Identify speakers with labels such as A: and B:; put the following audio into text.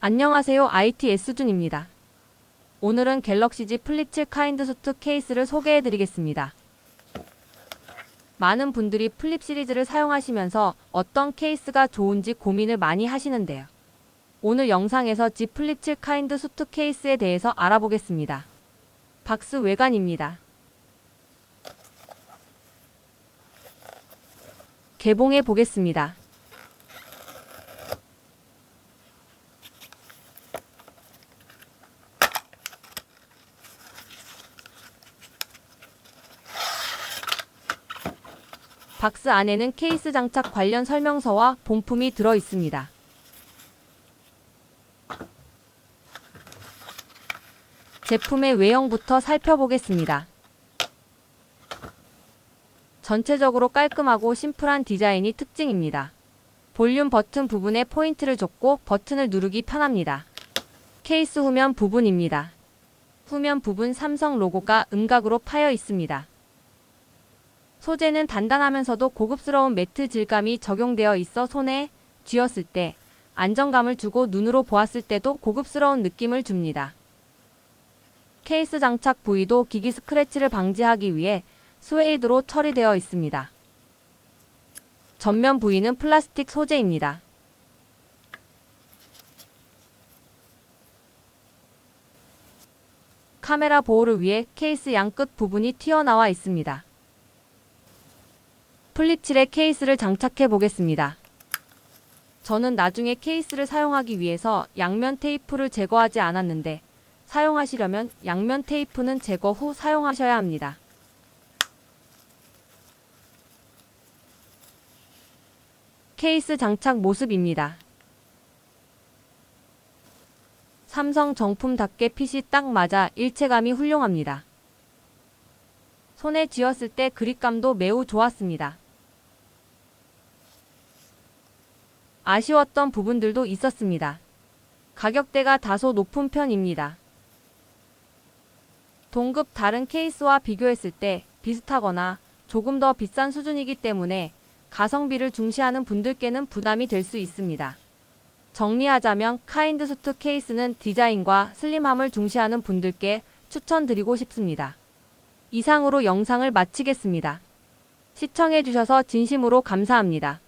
A: 안녕하세요. IT S준입니다. 오늘은 갤럭시 Z 플립 7 카인드 수트 케이스를 소개해 드리겠습니다. 많은 분들이 플립 시리즈를 사용하시면서 어떤 케이스가 좋은지 고민을 많이 하시는데요. 오늘 영상에서 Z 플립 7 카인드 수트 케이스에 대해서 알아보겠습니다. 박스 외관입니다. 개봉해 보겠습니다. 박스 안에는 케이스 장착 관련 설명서와 본품이 들어 있습니다. 제품의 외형부터 살펴보겠습니다. 전체적으로 깔끔하고 심플한 디자인이 특징입니다. 볼륨 버튼 부분에 포인트를 줬고 버튼을 누르기 편합니다. 케이스 후면 부분입니다. 후면 부분 삼성 로고가 음각으로 파여 있습니다. 소재는 단단하면서도 고급스러운 매트 질감이 적용되어 있어 손에 쥐었을 때 안정감을 주고 눈으로 보았을 때도 고급스러운 느낌을 줍니다. 케이스 장착 부위도 기기 스크래치를 방지하기 위해 스웨이드로 처리되어 있습니다. 전면 부위는 플라스틱 소재입니다. 카메라 보호를 위해 케이스 양끝 부분이 튀어나와 있습니다. 플립 7의 케이스를 장착해 보겠습니다. 저는 나중에 케이스를 사용하기 위해서 양면 테이프를 제거하지 않았는데 사용하시려면 양면 테이프는 제거 후 사용하셔야 합니다. 케이스 장착 모습입니다. 삼성 정품답게 핏이 딱 맞아 일체감이 훌륭합니다. 손에 쥐었을 때 그립감도 매우 좋았습니다. 아쉬웠던 부분들도 있었습니다. 가격대가 다소 높은 편입니다. 동급 다른 케이스와 비교했을 때 비슷하거나 조금 더 비싼 수준이기 때문에 가성비를 중시하는 분들께는 부담이 될 수 있습니다. 정리하자면 카인드 수트 케이스는 디자인과 슬림함을 중시하는 분들께 추천드리고 싶습니다. 이상으로 영상을 마치겠습니다. 시청해주셔서 진심으로 감사합니다.